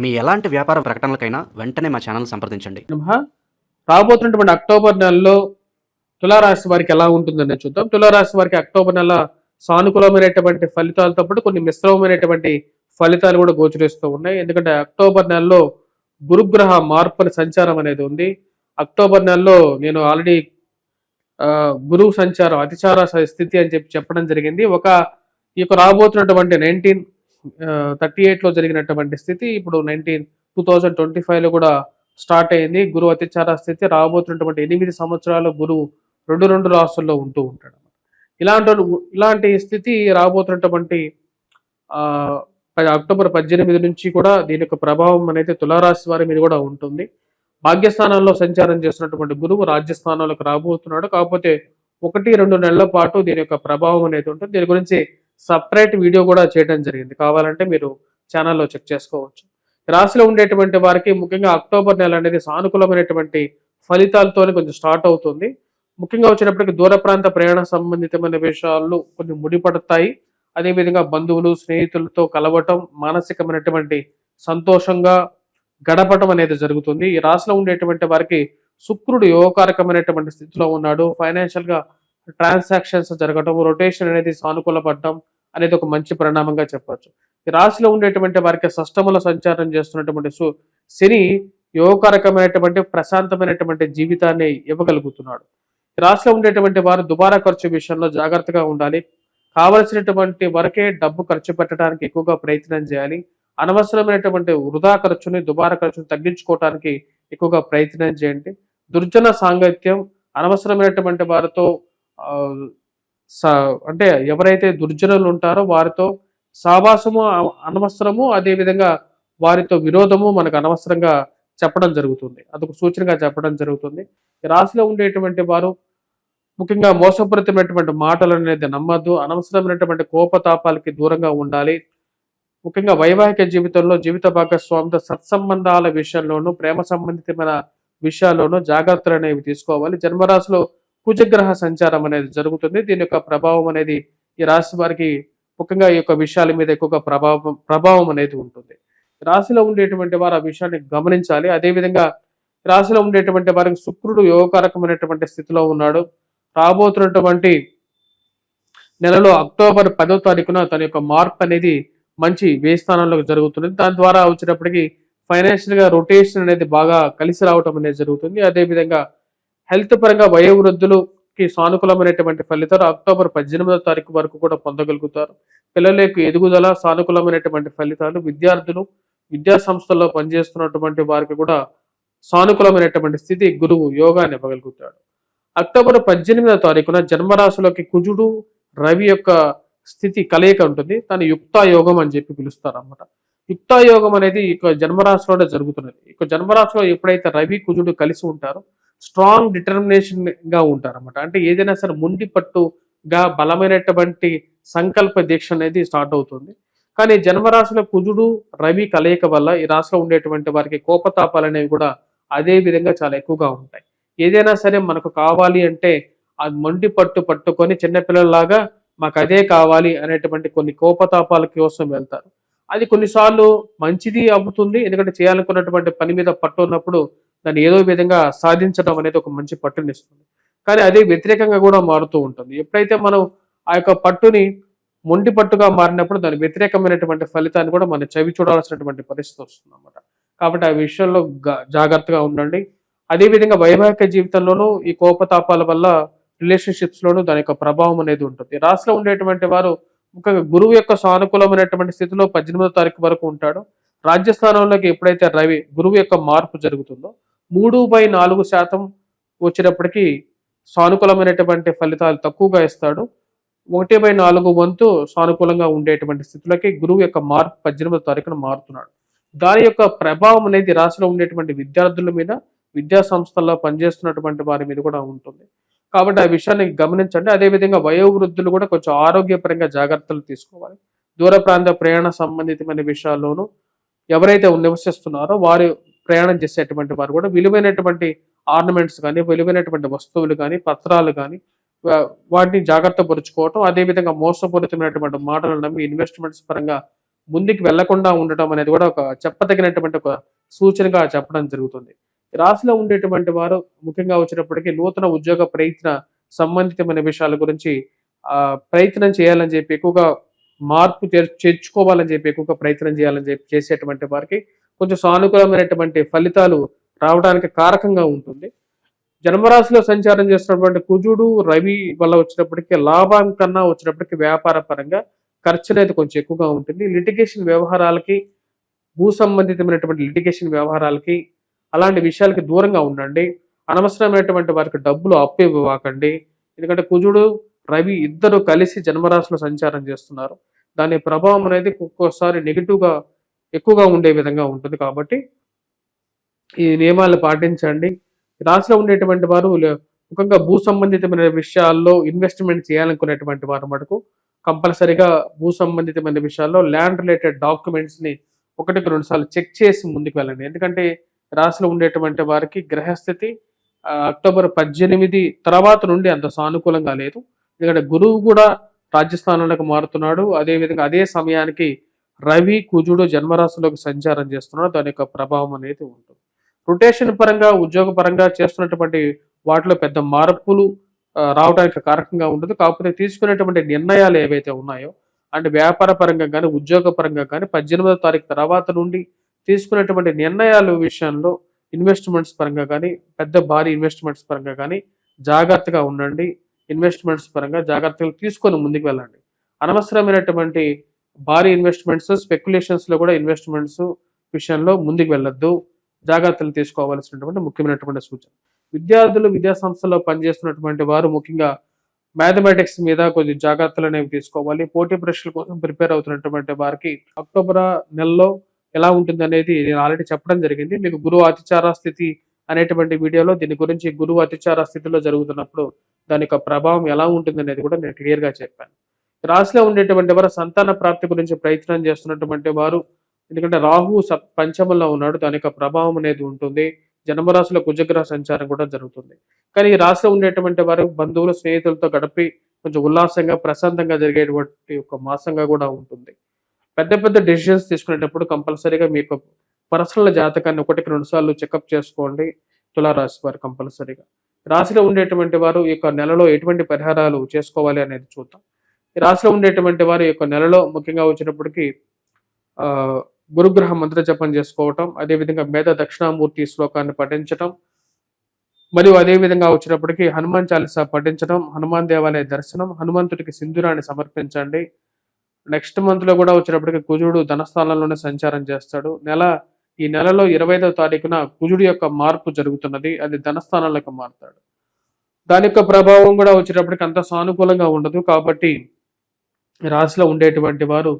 మీ ఎలాంటి వ్యాపార ప్రకటనలకైనా వెంటనే మా ఛానల్ సంప్రదించండి. రాబోతున్నటువంటి అక్టోబర్ నెలలో తులారాశి వారికి ఎలా ఉంటుందని చూద్దాం. తులారాశి వారికి అక్టోబర్ నెల సానుకూలమైనటువంటి ఫలితాలతో పాటు కొన్ని మిశ్రమమైనటువంటి ఫలితాలు కూడా గోచరిస్తూ ఉన్నాయి. ఎందుకంటే అక్టోబర్ నెలలో గురుగ్రహ మార్పుల సంచారం అనేది ఉంది. అక్టోబర్ నెలలో నేను ఆల్రెడీ గురువు సంచారం అతిచార స్థితి అని చెప్పి చెప్పడం జరిగింది. ఒక ఈ యొక్క రాబోతున్నటువంటి నైన్టీన్ థర్టీ ఎయిట్లో జరిగినటువంటి స్థితి ఇప్పుడు నైన్టీన్ టూ థౌజండ్ ట్వంటీ ఫైవ్లో కూడా స్టార్ట్ అయింది. గురువు అతిచార స్థితి రాబోతున్నటువంటి ఎనిమిది సంవత్సరాలు గురువు రెండు రెండు రాష్ట్రాల్లో ఉంటూ ఉంటాడు ఇలాంటి ఇలాంటి స్థితి రాబోతున్నటువంటి అక్టోబర్ పద్దెనిమిది నుంచి కూడా దీని యొక్క ప్రభావం అనేది తులారాశి వారి మీద కూడా ఉంటుంది. భాగ్యస్థానంలో సంచారం చేస్తున్నటువంటి గురువు రాజ్యస్థానంలోకి రాబోతున్నాడు. కాకపోతే ఒకటి రెండు నెలల పాటు దీని యొక్క ప్రభావం అనేది ఉంటుంది. దీని గురించి సపరేట్ వీడియో కూడా చేయడం జరిగింది. కావాలంటే మీరు ఛానల్లో చెక్ చేసుకోవచ్చు. రాశిలో ఉండేటువంటి వారికి ముఖ్యంగా అక్టోబర్ నెల అనేది సానుకూలమైనటువంటి ఫలితాలతో కొంచెం స్టార్ట్ అవుతుంది. ముఖ్యంగా వచ్చినప్పటికీ దూర ప్రాంత ప్రయాణ సంబంధితమైన విషయాలు కొన్ని ముడిపడతాయి. అదేవిధంగా బంధువులు స్నేహితులతో కలవటం మానసికమైనటువంటి సంతోషంగా గడపటం అనేది జరుగుతుంది. ఈ రాశిలో ఉండేటువంటి వారికి శుక్రుడు యోగకారకమైనటువంటి స్థితిలో ఉన్నాడు. ఫైనాన్షియల్గా ట్రాన్సాక్షన్స్ జరగటం రొటేషన్ అనేది సానుకూలపడటం అనేది ఒక మంచి పరిణామంగా చెప్పవచ్చు. ఈ రాశిలో ఉండేటువంటి వారికి సష్టముల సంచారం చేస్తున్నటువంటి సు- శని యోగకారకమైనటువంటి ప్రశాంతమైనటువంటి జీవితాన్ని ఇవ్వగలుగుతున్నాడు. ఈ రాశిలో ఉండేటువంటి వారు దుబారా ఖర్చు విషయంలో జాగ్రత్తగా ఉండాలి. కావలసినటువంటి వరకే డబ్బు ఖర్చు పెట్టడానికి ఎక్కువగా ప్రయత్నం చేయాలి. అనవసరమైనటువంటి వృధా ఖర్చుని దుబారా ఖర్చుని తగ్గించుకోవడానికి ఎక్కువగా ప్రయత్నం చేయండి. దుర్జన సాంగత్యం అనవసరమైనటువంటి వారితో అంటే ఎవరైతే దుర్జనులు ఉంటారో వారితో సావాసము అనవసరము అదేవిధంగా వారితో విరోధము మనకు అనవసరంగా చెప్పడం జరుగుతుంది. అదొక సూచనగా చెప్పడం జరుగుతుంది. రాశిలో ఉండేటువంటి వారు ముఖ్యంగా మోసపూరితమైనటువంటి మాటలు అనేది నమ్మద్దు. అనవసరమైనటువంటి కోపతాపాలకి దూరంగా ఉండాలి. ముఖ్యంగా వైవాహిక జీవితంలో జీవిత భాగస్వామితో సత్సంబంధాల విషయంలోనూ ప్రేమ సంబంధితమైన విషయాల్లోనూ జాగ్రత్తలు అనేవి తీసుకోవాలి. జన్మరాశిలో కుజగ్రహ సంచారం అనేది జరుగుతుంది. దీని యొక్క ప్రభావం అనేది ఈ రాశి వారికి ముఖ్యంగా ఈ యొక్క విషయాల మీద ఎక్కువగా ప్రభావం ప్రభావం అనేది ఉంటుంది. రాశిలో ఉండేటువంటి వారు ఆ విషయాన్ని గమనించాలి. అదేవిధంగా రాశిలో ఉండేటువంటి వారికి శుక్రుడు యోగకారకమైనటువంటి స్థితిలో ఉన్నాడు. రాబోతున్నటువంటి నెలలో అక్టోబర్ పదో తారీఖున తన యొక్క మార్పు అనేది మంచి వే స్థానంలోకి జరుగుతుంది. దాని ద్వారా వచ్చినప్పటికీ ఫైనాన్షియల్గా రొటేషన్ అనేది బాగా కలిసి రావటం అనేది జరుగుతుంది. అదేవిధంగా హెల్త్ పరంగా వయోవృద్ధులకి సానుకూలమైనటువంటి ఫలితాలు అక్టోబర్ పద్దెనిమిదో తారీఖు వరకు కూడా పొందగలుగుతారు. పిల్లల ఎదుగుదల సానుకూలమైనటువంటి ఫలితాలు విద్యార్థులు విద్యా సంస్థల్లో పనిచేస్తున్నటువంటి వారికి కూడా సానుకూలమైనటువంటి స్థితి గురువు యోగాన్ని ఇవ్వగలుగుతాడు. అక్టోబర్ పద్దెనిమిదవ తారీఖున జన్మరాశిలోకి కుజుడు రవి యొక్క స్థితి కలయిక ఉంటుంది. దాన్ని యుక్తాయోగం అని చెప్పి పిలుస్తారు యుక్తాయోగం అనేది ఈ జన్మరాశిలోనే జరుగుతున్నది. ఇక జన్మరాశిలో ఎప్పుడైతే రవి కుజుడు కలిసి ఉంటారో స్ట్రాంగ్ డిటర్మినేషన్గా ఉంటారు అనమాట అంటే ఏదైనా సరే ముండి పట్టుగా బలమైనటువంటి సంకల్ప దీక్ష అనేది స్టార్ట్ అవుతుంది. కానీ జన్మరాశుల కుజుడు రవి కలయిక వల్ల ఈ రాశిలో ఉండేటువంటి వారికి కోపతాపాలు అనేవి కూడా అదే విధంగా చాలా ఎక్కువగా ఉంటాయి. ఏదైనా సరే మనకు కావాలి అంటే అది మొండి పట్టు పట్టుకొని చిన్నపిల్లల్లాగా మాకు అదే కావాలి అనేటువంటి కొన్ని కోపతాపాల కోసం వెళ్తారు. అది కొన్నిసార్లు మంచిది అవుతుంది. ఎందుకంటే చేయాలనుకున్నటువంటి పని మీద పట్టు ఉన్నప్పుడు దాన్ని ఏదో విధంగా సాధించడం అనేది ఒక మంచి పట్టునిస్తుంది కానీ అదే వ్యతిరేకంగా కూడా మారుతూ ఉంటుంది. ఎప్పుడైతే మనం ఆ యొక్క పట్టుని మొండి పట్టుగా మారినప్పుడు దాని వ్యతిరేకమైనటువంటి ఫలితాన్ని కూడా మనం చవి చూడాల్సినటువంటి పరిస్థితి వస్తుంది అన్నమాట. కాబట్టి ఆ విషయంలో గ- జాగ్రత్తగా ఉండండి. అదేవిధంగా వైవాహిక జీవితంలోనూ ఈ కోపతాపాల వల్ల రిలేషన్షిప్స్లోనూ దాని యొక్క ప్రభావం అనేది ఉంటుంది. రాశిలో ఉండేటువంటి వారు ముఖ్యంగా గురువు యొక్క సానుకూలమైనటువంటి స్థితిలో పద్దెనిమిదో తారీఖు వరకు ఉంటాడు. రాజ్యస్థానంలోకి ఎప్పుడైతే రవి గురువు యొక్క మార్పు జరుగుతుందో మూడు బై నాలుగు శాతం వచ్చినప్పటికీ సానుకూలమైనటువంటి ఫలితాలు తక్కువగా ఇస్తాడు. ఒకటి బై నాలుగు వంతు సానుకూలంగా ఉండేటువంటి స్థితులకి గురువు యొక్క మార్పు పద్దెనిమిదో తారీఖున మారుతున్నాడు. దాని యొక్క ప్రభావం అనేది రాశిలో ఉండేటువంటి విద్యార్థుల మీద విద్యా సంస్థల్లో పనిచేస్తున్నటువంటి వారి మీద కూడా ఉంటుంది. కాబట్టి ఆ విషయాన్ని గమనించండి. అదేవిధంగా వయోవృద్ధులు కూడా కొంచెం ఆరోగ్యపరంగా జాగ్రత్తలు తీసుకోవాలి. దూర ప్రాంత ప్రయాణ సంబంధితమైన విషయాల్లోనూ ఎవరైతే నివసిస్తున్నారో వారు ప్రయాణం చేసేటువంటి వారు కూడా విలువైనటువంటి ఆర్నమెంట్స్ కానీ విలువైనటువంటి వస్తువులు కానీ పత్రాలు కానీ వాటిని జాగ్రత్త పరుచుకోవటం అదేవిధంగా మోసపూరితమైనటువంటి మాటలు నమ్మి ఇన్వెస్ట్మెంట్స్ పరంగా ముందుకు వెళ్ళకుండా ఉండటం అనేది కూడా ఒక చెప్పదగినటువంటి ఒక సూచనగా చెప్పడం జరుగుతుంది. రాశిలో ఉండేటువంటి వారు ముఖ్యంగా వచ్చినప్పటికీ నూతన ఉద్యోగ ప్రయత్న సంబంధితమైన విషయాల గురించి ఆ ప్రయత్నం చేయాలని చెప్పి ఎక్కువగా మార్పు చేర్చుకోవాలని చెప్పి ఎక్కువగా ప్రయత్నం చేయాలని చెప్పి చేసేటువంటి వారికి కొంచెం సానుకూలమైనటువంటి ఫలితాలు రావడానికి కారకంగా ఉంటుంది. జన్మరాశిలో సంచారం చేస్తున్నటువంటి కుజుడు రవి వల్ల వచ్చినప్పటికీ లాభం కన్నా వచ్చినప్పటికీ వ్యాపార పరంగా ఖర్చు అనేది కొంచెం ఎక్కువగా ఉంటుంది. లిటిగేషన్ వ్యవహారాలకి భూ సంబంధితమైనటువంటి లిటిగేషన్ వ్యవహారాలకి అలాంటి విషయాలకి దూరంగా ఉండండి. అనవసరమైనటువంటి వారికి డబ్బులు అప్పు ఇవ్వకండి ఎందుకంటే కుజుడు రవి ఇద్దరు కలిసి జన్మరాశిలో సంచారం చేస్తున్నారు. దాని ప్రభావం అనేది ఒక్కోసారి నెగిటివ్గా ఎక్కువగా ఉండే విధంగా ఉంటుంది కాబట్టి ఈ నియమాలు పాటించండి. రాశిలో ఉండేటువంటి వారు లే- ముఖ్యంగా భూ సంబంధితమైన విషయాల్లో ఇన్వెస్ట్మెంట్ చేయాలనుకునేటువంటి వారు మటుకు కంపల్సరిగా భూ సంబంధితమైన విషయాల్లో ల్యాండ్ రిలేటెడ్ డాక్యుమెంట్స్ని ఒకటికి రెండు సార్లు చెక్ చేసి ముందుకు వెళ్ళండి. ఎందుకంటే రాశిలో ఉండేటువంటి వారికి గ్రహస్థితి అక్టోబర్ పద్దెనిమిది తర్వాత నుండి అంత సానుకూలంగా లేదు. ఎందుకంటే గురువు కూడా రాజ్యస్థానంలోకి మారుతున్నాడు. అదే విధంగా అదే సమయానికి రవి కుజుడు జన్మరాశిలోకి సంచారం చేస్తున్నాడు. దాని యొక్క ప్రభావం అనేది ఉంటుంది. రొటేషన్ పరంగా ఉద్యోగ పరంగా చేస్తున్నటువంటి వాటిలో పెద్ద మార్పులు రావడానికి కారకంగా ఉండదు. కాకపోతే తీసుకునేటువంటి నిర్ణయాలు ఏవైతే ఉన్నాయో అంటే వ్యాపార పరంగా కానీ ఉద్యోగ పరంగా కానీ పద్దెనిమిదో తారీఖు తర్వాత నుండి తీసుకునేటువంటి నిర్ణయాల విషయంలో ఇన్వెస్ట్మెంట్స్ పరంగా కానీ పెద్ద భారీ ఇన్వెస్ట్మెంట్స్ పరంగా కానీ జాగ్రత్తగా ఉండండి. ఇన్వెస్ట్మెంట్స్ పరంగా జాగ్రత్తలు తీసుకొని ముందుకు వెళ్ళండి. అనవసరమైనటువంటి భారీ ఇన్వెస్ట్మెంట్స్ స్పెక్యులేషన్స్లో కూడా ఇన్వెస్ట్మెంట్స్ విషయంలో ముందుకు వెళ్ళొద్దు. జాగ్రత్తలు తీసుకోవాల్సినటువంటి ముఖ్యమైనటువంటి సూచన. విద్యార్థులు విద్యా సంస్థల్లో పనిచేస్తున్నటువంటి వారు ముఖ్యంగా మ్యాథమెటిక్స్ మీద కొద్ది జాగ్రత్తలు అనేవి తీసుకోవాలి. పోటీ పరీక్షల కోసం ప్రిపేర్ అవుతున్నటువంటి వారికి అక్టోబర్ నెలలో ఎలా ఉంటుంది అనేది నేను ఆల్రెడీ చెప్పడం జరిగింది. మీకు గురువు అతిచార స్థితి అనేటువంటి వీడియోలో దీని గురించి గురువు అతిచార స్థితిలో జరుగుతున్నప్పుడు దాని యొక్క ప్రభావం ఎలా ఉంటుంది అనేది కూడా నేను క్లియర్గా చెప్పాను. రాశిలో ఉండేటువంటి వారు సంతాన ప్రాప్తి గురించి ప్రయత్నం చేస్తున్నటువంటి వారు ఎందుకంటే రాహు పంచమంలో ఉన్నాడు దాని యొక్క ప్రభావం అనేది ఉంటుంది. జన్మరాశిలో కుజగ్రహ సంచారం కూడా జరుగుతుంది. కానీ ఈ రాశిలో ఉండేటువంటి వారు బంధువులు స్నేహితులతో గడిపి కొంచెం ఉల్లాసంగా ప్రశాంతంగా జరిగేటువంటి ఒక మాసంగా కూడా ఉంటుంది. పెద్ద పెద్ద డెసిషన్స్ తీసుకునేటప్పుడు కంపల్సరీగా మీ యొక్క పర్సనల్ జాతకాన్ని ఒకటికి రెండు సార్లు చెకప్ చేసుకోండి. తులారాశి వారు కంపల్సరీగా. రాశిలో ఉండేటువంటి వారు ఈ యొక్క నెలలో ఎటువంటి పరిహారాలు చేసుకోవాలి అనేది చూద్దాం. ఈ రాశిలో ఉండేటువంటి వారి యొక్క నెలలో ముఖ్యంగా వచ్చినప్పటికీ ఆ గురుగ్రహ మంత్ర జపం చేసుకోవటం అదేవిధంగా మేధ దక్షిణామూర్తి శ్లోకాన్ని పఠించటం మరియు అదేవిధంగా వచ్చినప్పటికీ హనుమాన్ చాలీసా పఠించడం హనుమాన్ దేవాలయ దర్శనం హనుమంతుడికి సింధూరాన్ని సమర్పించండి. నెక్స్ట్ మంత్లో కూడా వచ్చినప్పటికీ కుజుడు ధనస్థానంలోనే సంచారం చేస్తాడు. నెల ఈ నెలలో ఇరవై ఐదవ తారీఖున కుజుడు యొక్క మార్పు జరుగుతున్నది అది ధనస్థానాలకు మారుతాడు. దాని యొక్క ప్రభావం కూడా వచ్చేటప్పటికి అంత సానుకూలంగా ఉండదు కాబట్టి రాశిలో ఉండేటువంటి వారు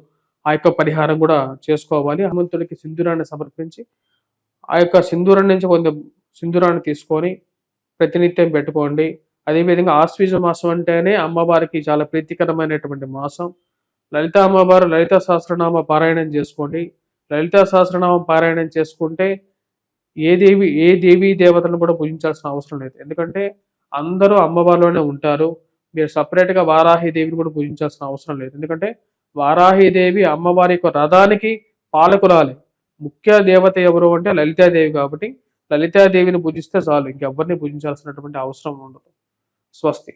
ఆ యొక్క పరిహారం కూడా చేసుకోవాలి. హనుమంతుడికి సింధూరాన్ని సమర్పించి ఆ యొక్క సింధూరం నుంచి కొంత సింధూరాన్ని తీసుకొని ప్రతినిత్యం పెట్టుకోండి. అదేవిధంగా ఆశ్వీజ మాసం అంటేనే అమ్మవారికి చాలా ప్రీతికరమైనటువంటి మాసం. లలిత అమ్మవారు లలిత సహస్రనామ పారాయణం చేసుకోండి. లలిత సహస్రనామం పారాయణం చేసుకుంటే ఏ దేవి ఏ దేవి దేవతలను కూడా పూజించాల్సిన అవసరం లేదు. ఎందుకంటే అందరూ అమ్మవారిలోనే ఉంటారు. మీరు సపరేట్గా వారాహి దేవిని కూడా పూజించాల్సిన అవసరం లేదు. ఎందుకంటే వారాహి దేవి అమ్మవారి యొక్క రథానికి పాలకురాలి. ముఖ్య దేవత ఎవరు అంటే లలితాదేవి కాబట్టి లలితాదేవిని పూజిస్తే చాలు. ఇంకెవ్వరిని పూజించాల్సినటువంటి అవసరం ఉండదు. స్వస్తి.